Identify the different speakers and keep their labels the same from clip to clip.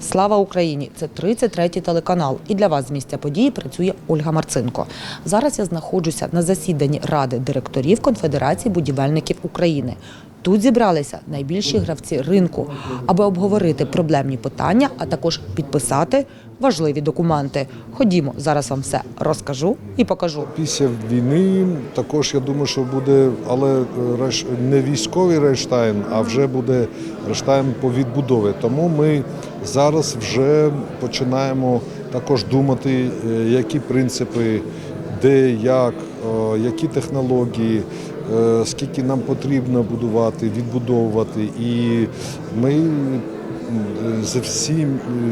Speaker 1: Слава Україні! Це 33-й телеканал. І для вас з місця події працює Ольга Марцинко. Зараз я знаходжуся на засіданні Ради директорів Конфедерації будівельників України. Тут зібралися найбільші гравці ринку, аби обговорити проблемні питання, а також підписати важливі документи. Ходімо, зараз вам все розкажу і покажу.
Speaker 2: Після війни також я думаю, що буде, але е, не військовий Рейштайн, а вже буде Рейштайн по відбудові. Тому ми зараз вже починаємо також думати, е, які принципи, де, як, які технології, е, скільки нам потрібно будувати, відбудовувати. І ми за всі,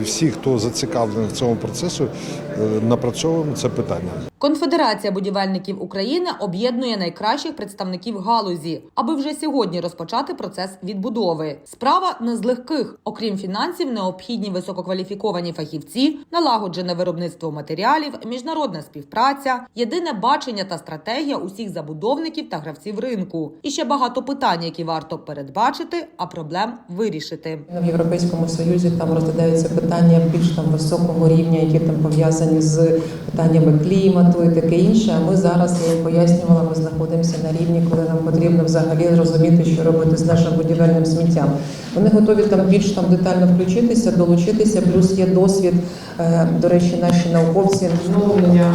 Speaker 2: всі, хто зацікавлений в цьому процесу, е, напрацьовуємо це питання.
Speaker 1: Конфедерація будівельників України об'єднує найкращих представників галузі, аби вже сьогодні розпочати процес відбудови. Справа не з легких. Окрім фінансів, необхідні висококваліфіковані фахівці, налагоджене виробництво матеріалів, міжнародна співпраця, єдине бачення та стратегія усіх забудовників та гравців ринку. І ще багато питань, які варто передбачити, а проблем вирішити.
Speaker 3: В Європейському Союзі там розглядаються питання більш там високого рівня, які там пов'язані з питаннями клімату і таке інше. А ми зараз, я пояснювала, ми знаходимося на рівні, коли нам потрібно взагалі розуміти, що робити з нашим будівельним сміттям. Вони готові там більш там детально включитися, долучитися. Плюс є досвід. е, До речі, наші науковці
Speaker 4: відновлення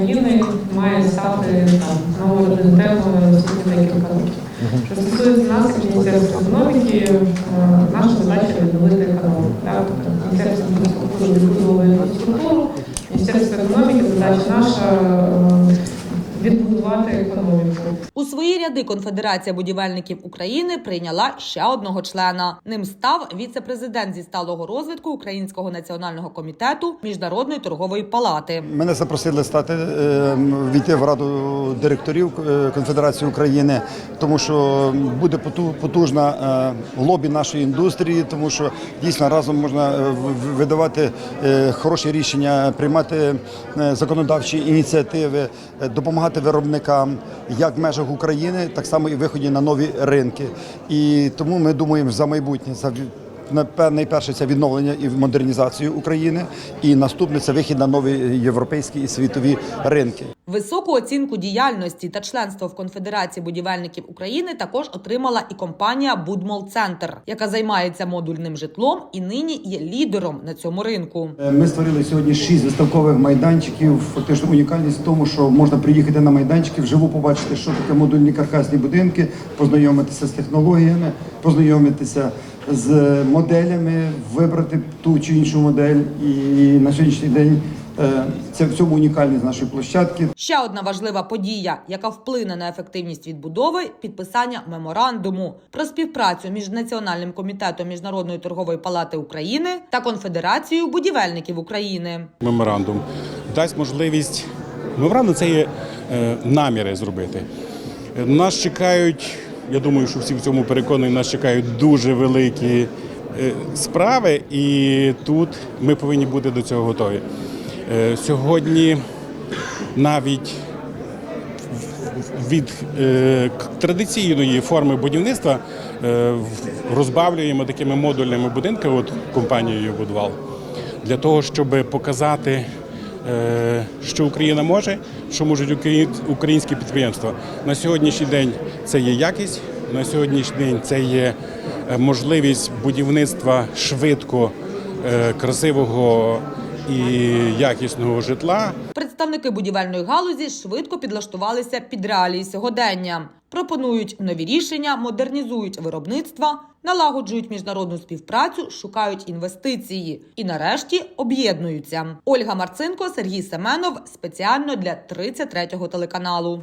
Speaker 4: е, країни має стати там, один темою наступні декілька років. Що стосується нас, Міністерства економіки, е, наша задача відновити економіку. Міністерство інфраструктури відбудовує інфраструктуру, Міністерство економіки задача наша е, відбудувати економіку.
Speaker 1: У свої ряди Конфедерація будівельників України прийняла ще одного члена. Ним став віце-президент зі сталого розвитку Українського національного комітету Міжнародної торгової палати.
Speaker 5: Мене запросили стати е, війти в раду директорів е, Конфедерації України, тому що буде поту- потужна е, лобі нашої індустрії, тому що дійсно разом можна е, видавати хороші рішення, приймати законодавчі ініціативи, е, допомагати виробникам як в межах України, так само і виході на нові ринки. І тому ми думаємо за майбутнє за Найперше це відновлення і модернізацію України, і наступне це вихід на нові європейські і світові ринки.
Speaker 1: Високу оцінку діяльності та членство в Конфедерації будівельників України також отримала і компанія Будмол Центр, яка займається модульним житлом і нині є лідером на цьому ринку.
Speaker 5: Е, Ми створили сьогодні шість виставкових майданчиків. Фактично унікальність в тому, що можна приїхати на майданчики, вживу побачити, що таке модульні каркасні будинки, познайомитися з технологіями, познайомитися з моделями, вибрати ту чи іншу модель. І на сьогоднішній день е, це в цьому унікальність нашої площадки.
Speaker 1: Ще одна важлива подія, яка вплине на ефективність відбудови підписання меморандуму про співпрацю між Національним комітетом Міжнародної торгової палати України та Конфедерацією будівельників України.
Speaker 6: меморандум дасть можливість. Меморандум це є е, наміри зробити. Е, Нас чекають, я думаю, що всі в цьому переконані, нас чекають дуже великі е, справи, і тут ми повинні бути до цього готові. Е, Сьогодні навіть від е, традиційної форми будівництва розбавлюємо такими модульними будинками, от компанією Будвал, для того, щоб показати, що Україна може, що можуть українські підприємства. На сьогоднішній день це є якість, на сьогоднішній день це є е, можливість будівництва швидко, е, красивого і якісного житла.
Speaker 1: Представники будівельної галузі швидко підлаштувалися під реалії сьогодення. Пропонують нові рішення, модернізують виробництва, налагоджують міжнародну співпрацю, шукають інвестиції і нарешті об'єднуються. Ольга Марцинко, Сергій Семенов спеціально для 33-го телеканалу.